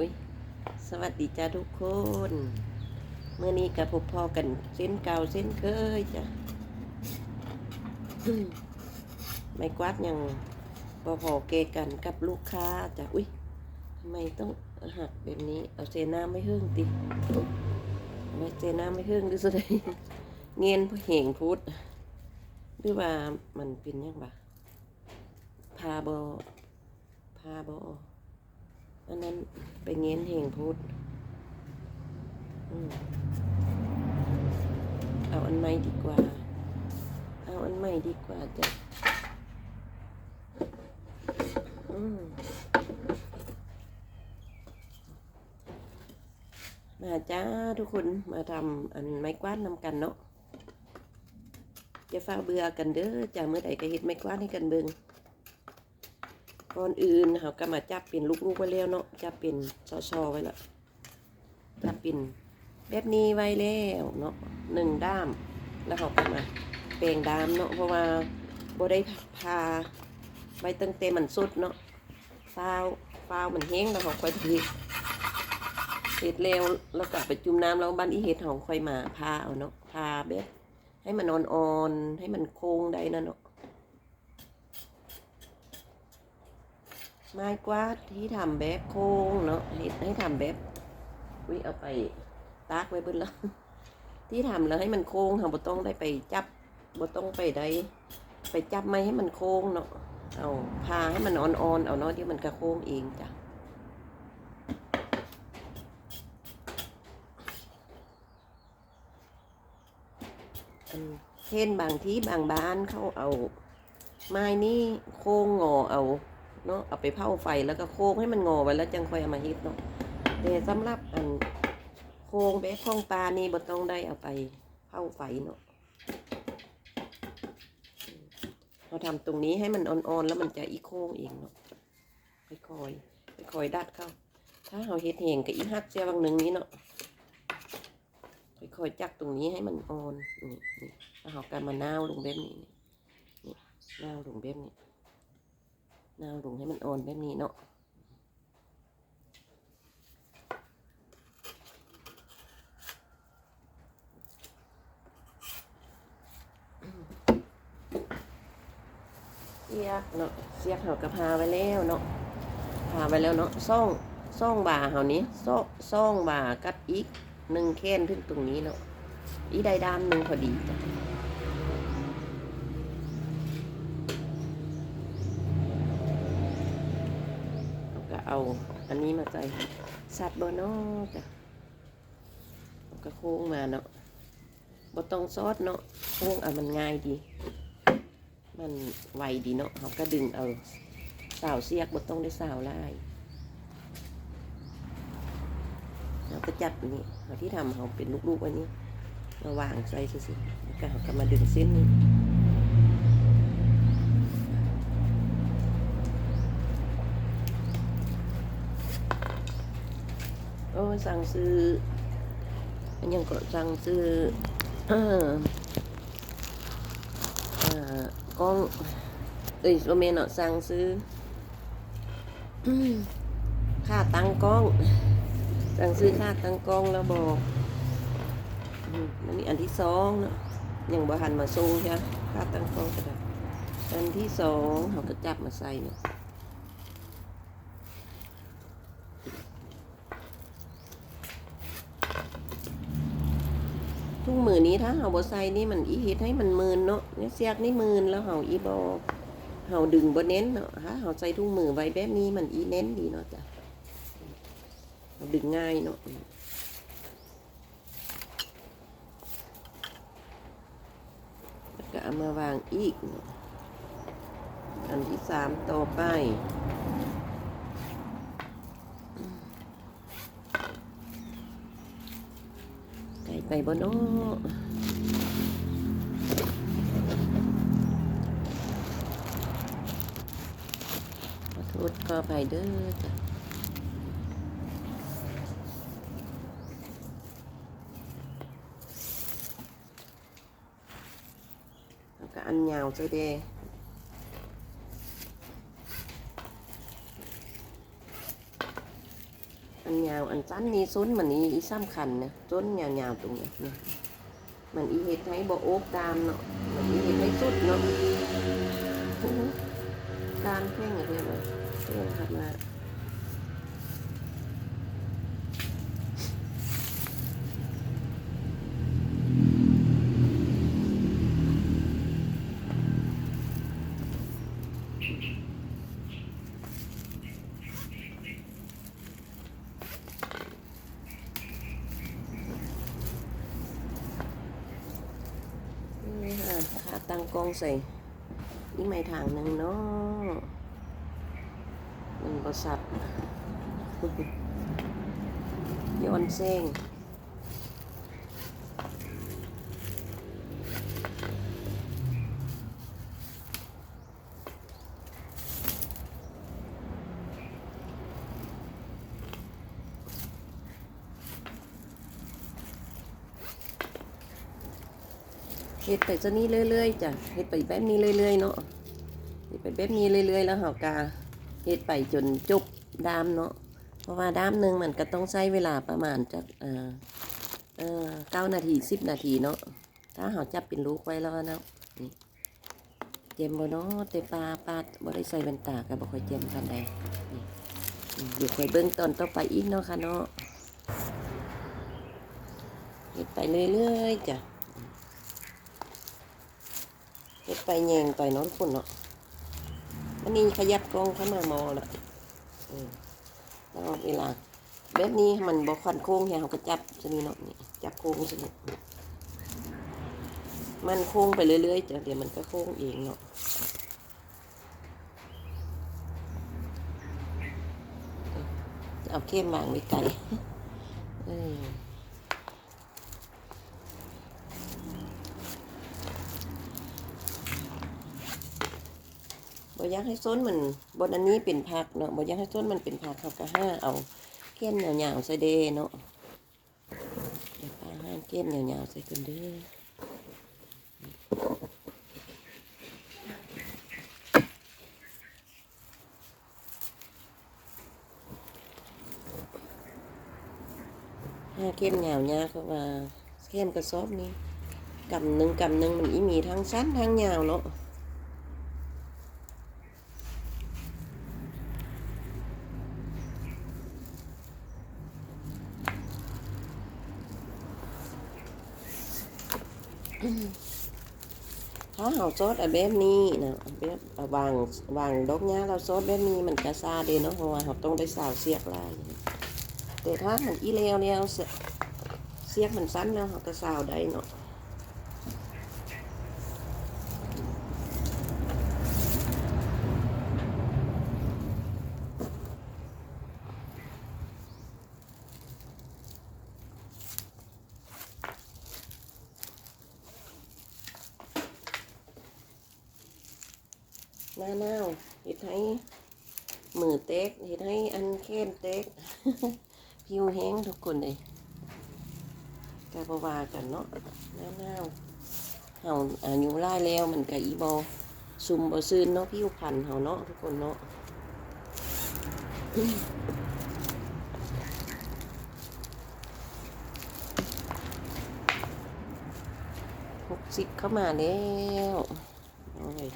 อุ้ยสวัสดีจ้าทุกคนเมื่อนี้กับพบพอกันเส้นเก่าเส้นเคยจ้ะไม่กวาดยังพอพอเกกันกับลูกค้าจ้ะอุ้ยทำไมต้องหักแบบนี้ เอาเซน้ำไม่หึ่งติไม่เซน้ำไม่หึ่งดูสุดเลยเงียนพอเหงพุดหรือว่ามันเป็นยังไงพาบอพาบ อันนั้นไปเงี้ยนเหงพุดอืมเอาอันใหม่ดีกว่า เอาอันใหม่ดีกว่าจ้ะมาจ้าทุกคนมาทำอันไม้กวาดนำกันเนาะจะฟ้าเบื่อกันเด้อจ้าเมื่อใดก็เฮ็ดไม้กวาดให้กันเบิง ก่อนอื่นเขาก็มาจับเป็นลูกๆไว้แล้วเนาะจับเป็นซอๆไว้แล้วจับเป็นแบบนี้ไว้แล้วเนาะหนึ่งด้ามแล้วเขาก็มาแปลงด้ามเนาะเพราะว่าบ่ได้พาไว้ตั้งแต่มันสุดเนาะฟาวฟาวมันแห้งแล้วเขาค่อยพลิกเสร็จแล้วแล้วก็ไปจุ่มน้ำแล้วบ้านอีเฮ็ดเขาค่อยมาพาเอาเนาะพาแบบให้มันอ่อนๆให้มันโค้งได้นะเนาะ ไม้กวาดที่ทำแบบโค้งเนาะเห็ดให้ทำแบบวิเอาไปตากไว้เบนแล้ว ที่ทำแล้วให้มันโค้งค่ะบ่ต้องได้ไปจับบ่ต้องไปได้ไปจับไม้ให้มันโค้งเนาะเอาพาให้มันอ่อนๆเอาเนาะที่มันกระโค้งเองจ้ะเช่นบางที่บางบ้านเขาเอา ไม้นี่โค้งงอเอา เนาะเอาไปเผาไฟแล้วก็โค้งให้มันงอไว้แล้วจังค่อยเอามาเฮ็ดเนาะแต่สำหรับอันโค้งแบบของปลานี่บ่ต้องได้เอาไปเผาไฟเนาะเราทำตรงนี้ให้มันอ่อนๆแล้วมันจะอีโค้งเองเนาะค่อยๆค่อยๆดัดเข้า ถ้าเราเฮ็ดแหงกับอีฮักเสียบางหนึ่งนี้เนาะค่อยๆจักตรงนี้ให้มันอ่อนนี่นี่แล้วเราก็มาน้าวลงแบบนี้นี่นี่นาวลงแบบนี้ นาวลงให้มันอ่อนแบบนี้เนาะเสียกเนาะเสียกเขากระพาไว้แล้วเนาะพาไว้แล้วเนาะซ่องซ่องบ่าเขานี้ซ่องซ่องบ่ากับอีกหนึ่งแค้นถึงตรงนี้เนาะอีได้ด้ามหนึ่งพอดีจ้ะ เอาอันนี้มาใส่สัตว์บเนอจ้ะก็โค้งมาเนาะบ่ต้องซอสเนาะโค้งเอามันง่ายดี มันไวดีเนาะเขาก็ดึงเอาสาวเสียกบดต้องได้สาวไล่เราก็จับนนี้เอาที่ทำเขาเป็นลูกๆไว้นี้มาวางใส่สิแล้วก็เขาก็มาดึงเส้นนี้ โอ้ยสั่งซื้ออันยังก็สั่งซื้ออ่ากล้องเอ้ยโรเมนเนาะสั่งซื้อค่าตั้งกล้อง สั่งซื้อค่าตั้งกล้องแล้วบอกอันมีอันที่สองเนาะยังบ่หันมาส่งใช่ไหมค่าตั้งกล้องก็ได้อันที่สองเขาก็จับมาใส่เนี่ยทุ มือนี้ถ้าเฮาบ่ใส่นี่มันอีเฮ็ดให้มันมืนเนาะเนี่ยเสียกนี่มืนแล้วเฮาอีบ่เฮาดึงบ่เน้นเนาะถ้าเฮาใส่ถุงมือไว้แบบนี้มันอีเน้นดีเนาะจ้ะดึงง่ายเนาะแล้วก็เอามาวางอีก อันที่สามต่อไป ไก่ไปบ่เนาะขอโทษขออภัยเด้อจ้ะแล้วก็อันยาวเจ้าเด อันสั้นนี่ส้นมันนี่อีสำคัญนะส้นยาวๆตรงเนี้ยเนี่ยมันอีเห็ดให้บ่โอ๊กตามเนาะมันอีเห็ดให้สุดเนาะโอ้โหการแข่งอะไรเลยเรื่องขับมานี่ค่ะขางกองใส่นี่ไม่ทางหนึ่งเนาะมันบสับย้อนเส้ง เฮ็ดไปซะนี้เรื่อยๆจ้ะเฮ็ดไปแบบนี้เรื่อยๆเนาะเฮ็ดไปแบบนี้เรื่อยๆ แล้วเฮากาเฮ็ดไปจนจบดามเนาะเพราะว่าดามหนึ่งมันก็ต้องใช้เวลาประมาณจากเอ่อเอ่อเก้านาทีสิบนาทีเนาะถ้าเราจับเป็นลูกไว้แล้วนะนี่เจมบ่เนาะแต่ปลาปลาบ่ได้ใส่แว่นตาก็บ่ค่อยเจมกันใดนี่นี่เดี๋ยวไปเบิ่งตอนต่อไปอีกเนาะค่ะเนาะเฮ็ดไปเรื่อยๆจ้ะ เฮ็ดไปแยงไปเนาะทุกคนเนาะวันนี้ขยับกล้องเข้ามามอละอืมตลอดเวลาแบบนี้มันบอควันโค้งเฮียเขาก็จับชนิดเนาะนี่จับโค้งชนิดมันโค้งไปเรื่อยๆจ้ะเดี๋ยวมันก็โค้งเองเนาะเอาเข้มวางไว้ไกล ออบ่อยากให้ส้นมันบนอันนี้เป็นผักเนาะบ่อยากให้ส้นมันเป็นผักเขาก็ห้าเอาเข้มยาวๆใส่เดเนาะเดี๋ยวป้าห้าเข้มยาวๆใส่กันเด้อห้าเข้มยาวๆเขาว่าเข้มกระสอบนี้กำหนึ่งกำหนึ่งมันอีมีทั้งสั้นทั้งยาวเนาะ ถ้าเราซดแบบนี้นะแบบวางวางดอกเนี้ยเราซดแบบนี้มันกระซาเดเนาะเพราะว่าเราต้องได้สาวเสียกลายแต่ถ้ามันอีเลวแล้วเสียเสียกมันสั้นแล้วเราก็สาวได้เนาะ หน้าหนาวเห็ดให้มือเต็กเห็ดให้อันเข้มเต็กผิวแห้งทุกคนเลยกาบวากันเนาะหน้าหนาวเฮาอายุไล่แล้วมันก็อีบอซุ่มบอซื่นเนาะผิวพันธุ์เฮาเนาะทุกคนเนาะหกสิบเข้ามาแล้วโอ้ย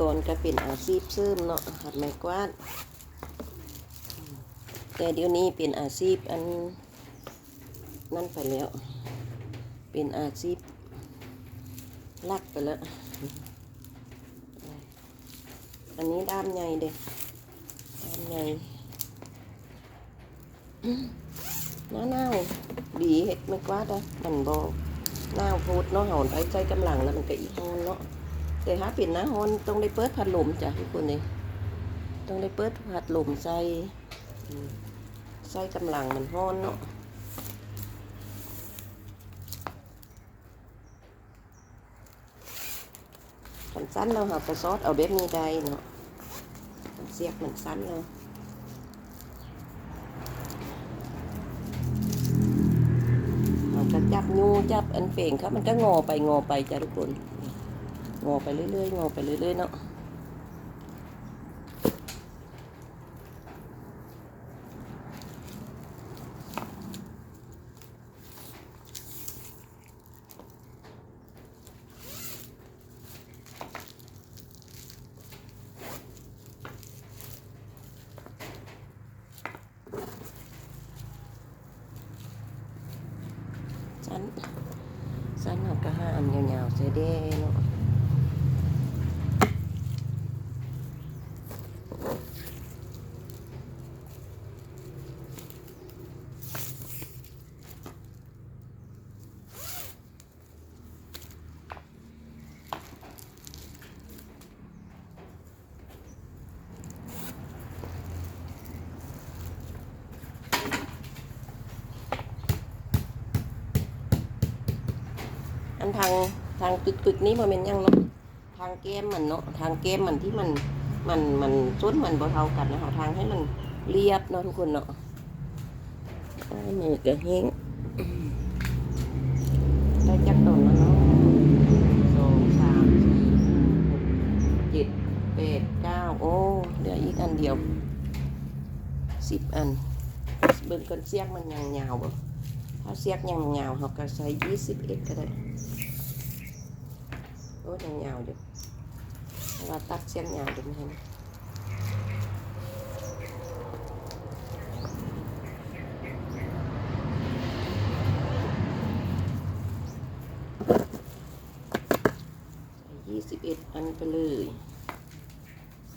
ก่อนก็เป็นอาชีพเสริมเนาะหัดไม้กวาด แต่เดี๋ยวนี้เป็นอาชีพอันนั่นไปแล้ว เป็นอาชีพลักไปแล้ว อันนี้ด้ามใหญ่เด็กด้ามใหญ่น้าหนาวดีเห็ดไม่กวาดอะมันบอหนาวโพดเนาะห่าไปใจกำลังแล้วมันก็อีฮอนเนาะ แต่ถ้าป็นหน้าฮอนต้องได้เปิดพัดลมจ้ะทุกคนเลยต้องได้เปิดพัดลมใส่ใส่กำลังมันฮอนเนาะมันสั้นเราหากระซอสเอาแบบนี้ได้เนาะมันเสียบมันสั้นเลยเราก็จับยูจับอันเฝ่งครับมันก็งอไปงอไปจ้ะทุกคน งอไปเรื่อยๆงอไปเรื่อยๆเนาะสั้นสั้นเอากระห้าอันยาวๆเสเด้เนาะ ทางทางตึกๆนี้มันเป็นยังเนาะทางแก้มมันเนาะทางแก้มมันที่มันมันมันส้นมันบ่เท่ากันนะคะทางให้มันเรียบเนาะทุกคนเนาะอ้ายมือกระเฮงได้จักตนแล้วเนาะสองสามสี่หกเจ็ดแปดเก้าโอ้เหลืออีกอันเดียวสิบอันเบิ่งกันเสียกมันยังยาวบ่ถ้าเสียกยังยาวเขาก็ใช้ยี่สิบเอ็ดก็ได้ อ้ยังยาวอยู่เพราะว่าตัดเสียงยาวดูไม่เห็นยี่สิบเอ็ดอันไปเลย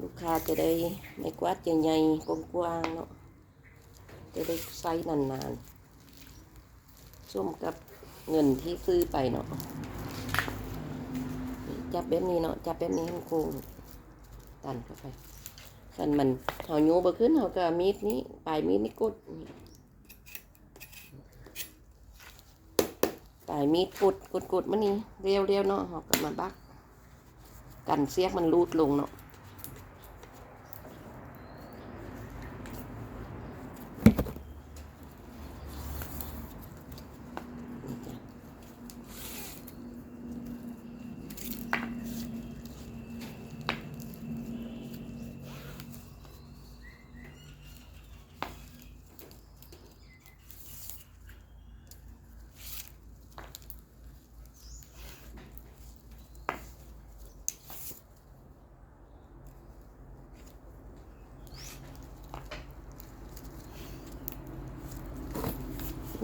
ลูกค้าจะได้ไม่กวาดใหญ่ๆกว้างๆเนาะจะได้ใช้นานๆส้มกับเงินที่ซื้อไปเนาะ จับแบบนี้เนาะจับแบบนี้ให้มันโค้งตันเข้าไปคันมันเขาโยบขึ้นเขาก็มีดนี้ปลายมีดนี่กดปลายมีดกดกดกดมันนี่เรียวเรียวเนาะเขาก็มาบัก กันเสียกมันรูดลงเนาะ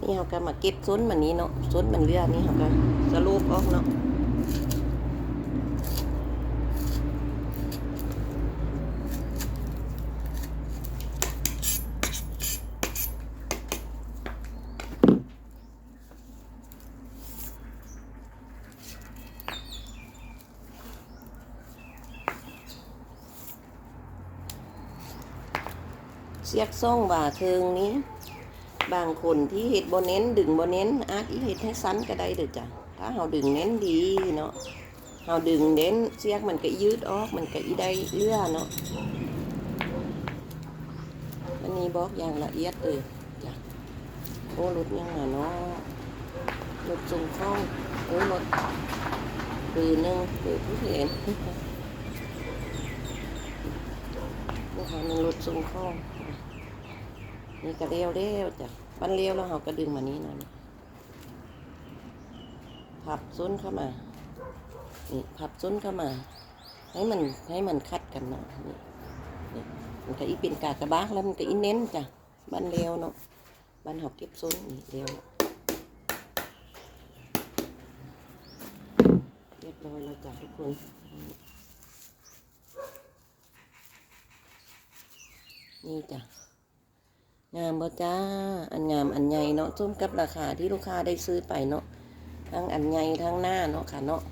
นี่เขาก็มาเก็บส้นมันนี้เนาะส้นมันเลือนี่เขาก็สรุปออกเนาะเสียกซ่องว่าเทิงนี้ บางคนที่เห็ดบนเน้นดึงบนเน้นอาจอีเห็ดให้สั้นก็ได้เด้อจ้ะถ้าเฮาดึงเน้นดีเนาะเฮาดึงเน้นเสียกมันก็ยืดออกมันก็อีได้เลื่อเนาะอันนี้บอกอย่างละเอียดเลยจ้ะโอ้รถยังมาเนาะรถส่งข้องโอ้รถปืนนึงปืนผู้เห็นนี่ค่ะหนึ่งรถส่งข้อง นี่ก็เร็วเร็วจ้ะบันเร็วแล้วเราก็ดึงมานี้หน่อยพับส้นเข้ามา นี่พับส้นเข้ามา ให้มันให้มันคัดกันเนาะนี่นี่มันก็อีเป็นกากระบากแล้วมันก็อีเน้นจ้ะบันเร็วเนาะบันหอกเก็บส้นนี่เร็วเรียบร้อยแล้วจ้ะทุกคนนี่จ้ะ งามบ่จ้า อันงามอันใหญ่เนาะส้มกับราคาที่ลูกค้าได้ซื้อไปเนาะ ทั้งอันใหญ่ทั้งหน้าเนาะค่ะเนาะ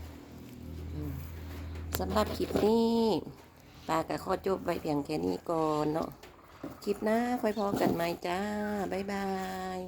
สำหรับคลิปนี้ปากับข้อจบไว้เพียงแค่นี้ก่อนเนาะ คลิปหน้าค่อยพอกันไหมจ้า บ๊ายบาย